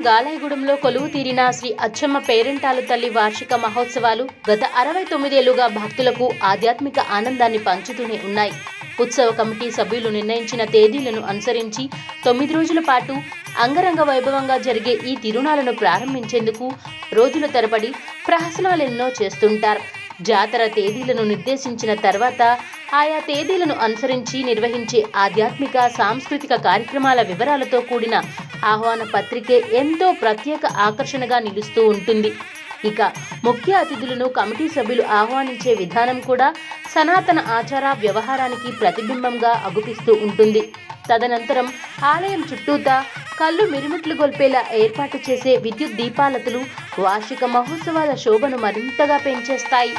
దెందులూరు గాలాయగూడెంలో కొలువు తీరిన శ్రీ అచ్చమ్మ పేరెంటాలు తల్లి వార్షిక మహోత్సవాలు గత అరవై తొమ్మిదేళ్ళుగా భక్తులకు ఆధ్యాత్మిక ఆనందాన్ని పంచుతూనే ఉన్నాయి. ఉత్సవ కమిటీ సభ్యులు నిర్ణయించిన తేదీలను అనుసరించి తొమ్మిది రోజుల పాటు అంగరంగ వైభవంగా జరిగే ఈ తిరుణాలను ప్రారంభించేందుకు రోజుల తరబడి ప్రహసనాలెన్నో చేస్తుంటారు. జాతర తేదీలను నిర్దేశించిన తర్వాత ఆయా తేదీలను అనుసరించి నిర్వహించే ఆధ్యాత్మిక సాంస్కృతిక కార్యక్రమాల వివరాలతో కూడిన ఆహ్వాన పత్రికే ఎంతో ప్రత్యేక ఆకర్షణగా నిలుస్తూ ఉంటుంది. ఇక ముఖ్య అతిథులను కమిటీ సభ్యులు ఆహ్వానించే విధానం కూడా సనాతన ఆచార వ్యవహారానికి ప్రతిబింబంగా అగుపిస్తూ ఉంటుంది. తదనంతరం ఆలయం చుట్టూతా కళ్ళు మిరుమిట్లు గొల్పేలా ఏర్పాటు చేసే విద్యుత్ దీపాలతులు వార్షిక మహోత్సవాల శోభను మరింతగా పెంచేస్తాయి.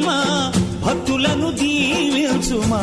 దుర్గమ్మ భక్తులను దీవించుమా.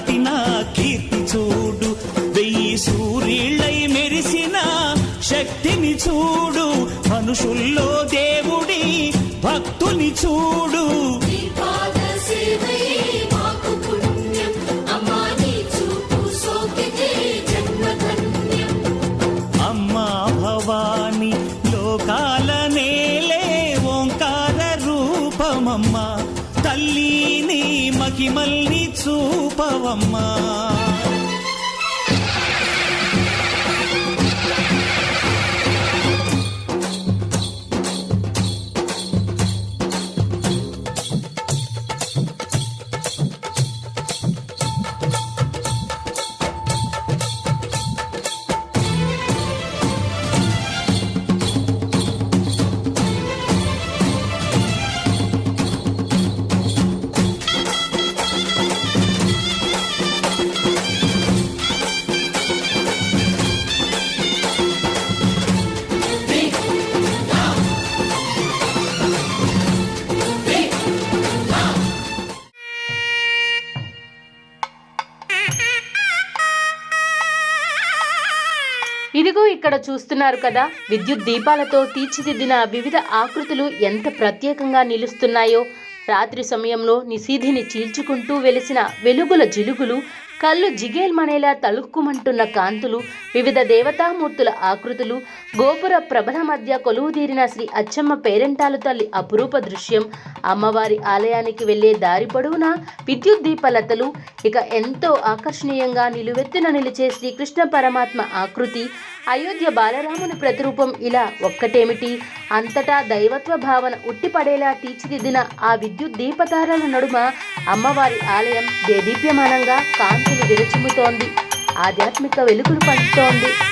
నా కీర్తి చూడు వెయ్యి సూర్యుళ్ళై మెరిసిన శక్తిని చూడు. మనుషుల్లో దేవుడి భక్తుని చూడు. చూస్తున్నారు కదా. విద్యుత్ దీపాలతో తీర్చిదిద్దిన వివిధ ఆకృతులు ఎంత ప్రత్యేకంగా నిలుస్తున్నాయో. రాత్రి సమయంలో నిశీధిని చీల్చుకుంటూ వెలిసిన వెలుగుల జిలుగులు కళ్ళు జిగేల్మనేలా తలుక్కుమంటున్న కాంతులు వివిధ దేవతామూర్తుల ఆకృతులు గోపుర ప్రభల మధ్య కొలువుదీరిన శ్రీ అచ్చమ్మ పేరెంటాలు తల్లి అపురూప దృశ్యం అమ్మవారి ఆలయానికి వెళ్ళే దారి పొడవునా విద్యుత్ దీపలతలు ఇక ఎంతో ఆకర్షణీయంగా నిలువెత్తున నిలిచే శ్రీకృష్ణ పరమాత్మ ఆకృతి అయోధ్య బాలరాముని ప్రతిరూపం ఇలా ఒక్కటేమిటి? అంతటా దైవత్వ భావన ఉట్టిపడేలా తీర్చిదిద్దిన ఆ విద్యుత్ దీపతారాల నడుమ అమ్మవారి ఆలయం దేదీప్యమానంగా కాంతులు విరచిమ్ముతోంది. ఆధ్యాత్మిక వెలుగులు పంచుతోంది.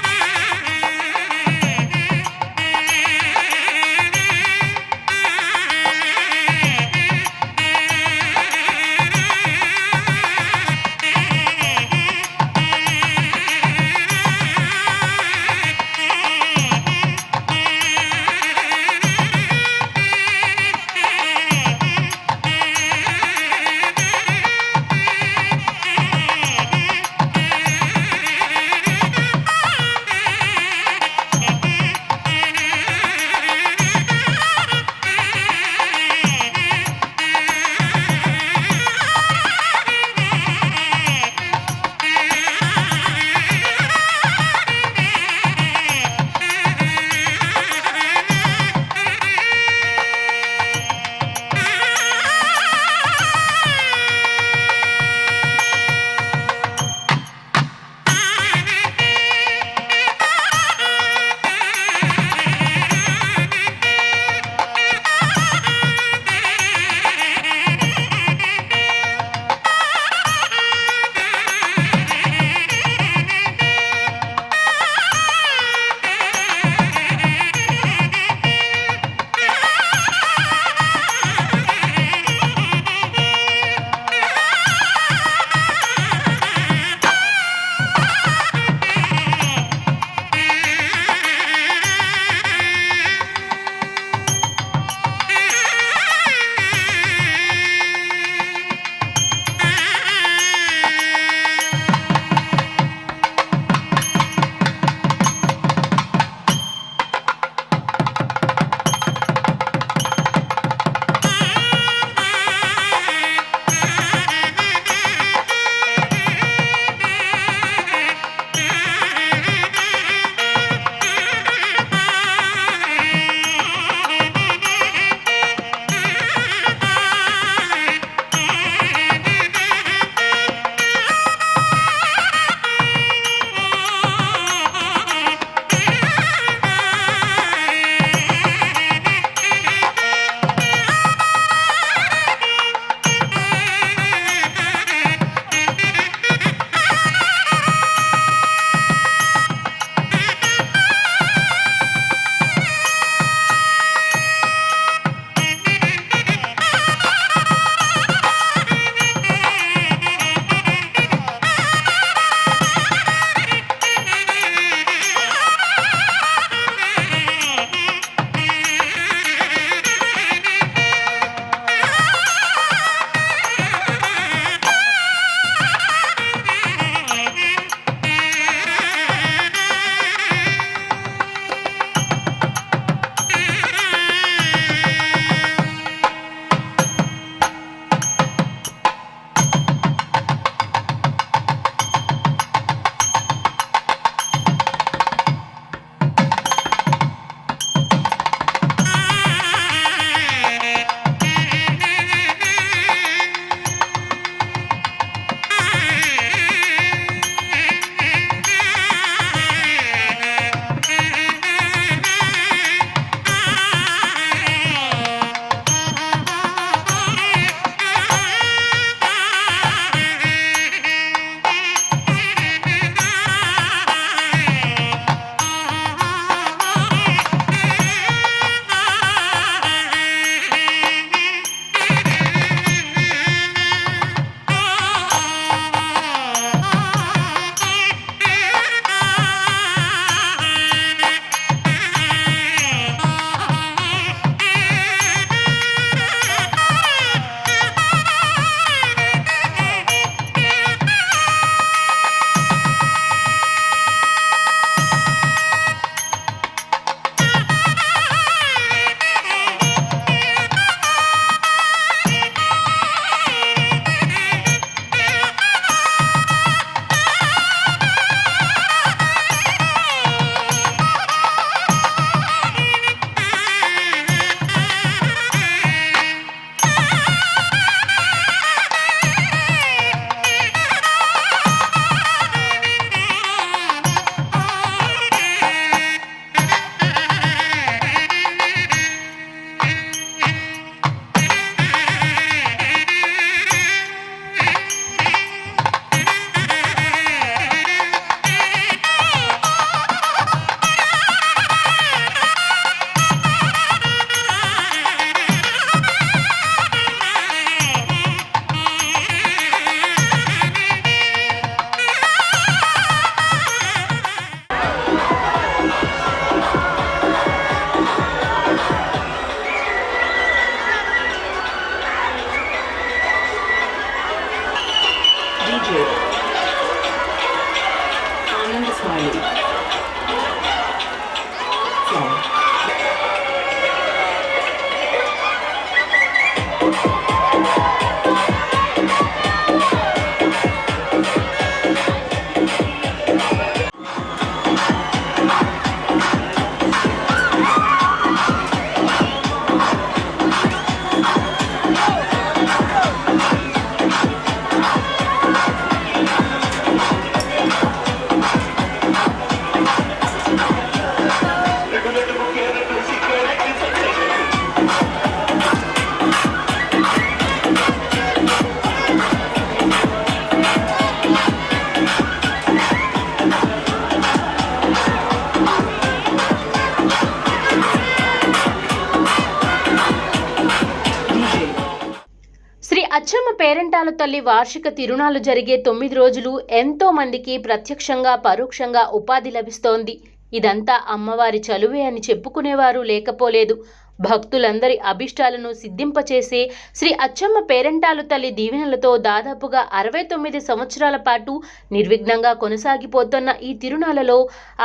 అచ్చమ్మ పేరెంటాల తల్లి వార్షిక తిరుణాలు జరిగే తొమ్మిది రోజులు ఎంతో మందికి ప్రత్యక్షంగా పరోక్షంగా ఉపాధి లభిస్తోంది. ఇదంతా అమ్మవారి చలువే అని చెప్పుకునేవారు లేకపోలేదు. భక్తులందరి అభిష్టాలను సిద్ధింపచేసే శ్రీ అచ్చమ్మ పేరెంటాలు తల్లి దీవెనలతో దాదాపుగా అరవై తొమ్మిది సంవత్సరాల పాటు నిర్విఘ్నంగా కొనసాగిపోతున్న ఈ తిరుణాలలో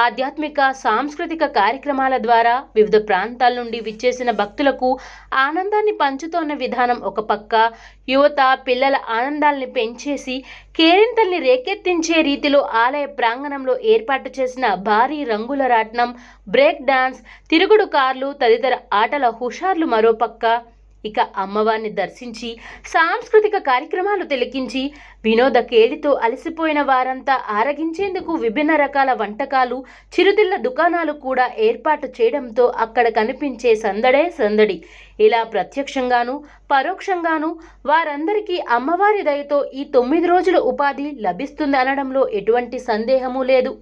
ఆధ్యాత్మిక సాంస్కృతిక కార్యక్రమాల ద్వారా వివిధ ప్రాంతాల నుండి విచ్చేసిన భక్తులకు ఆనందాన్ని పంచుతోన్న విధానం ఒక పక్క యువత పిల్లల ఆనందాల్ని పెంచేసి కేరింతల్ని రేకెత్తించే రీతిలో ఆలయ ప్రాంగణంలో ఏర్పాటు చేసిన భారీ రంగుల రాట్నం బ్రేక్ డాన్స్ తిరుగుడు కార్లు తదితర ఆటల హుషార్లు మరోపక్క ఇక అమ్మవారిని దర్శించి సాంస్కృతిక కార్యక్రమాలు తిలకించి వినోద కేడితో అలసిపోయిన వారంతా ఆరగించేందుకు విభిన్న రకాల వంటకాలు చిరుతిళ్ళ దుకాణాలు కూడా ఏర్పాటు చేయడంతో అక్కడ కనిపించే సందడే సందడి. ఇలా ప్రత్యక్షంగాను పరోక్షంగాను వారందరికీ అమ్మవారి దయతో ఈ తొమ్మిది రోజుల ఉపాధి లభిస్తుంది అనడంలో ఎటువంటి సందేహము లేదు.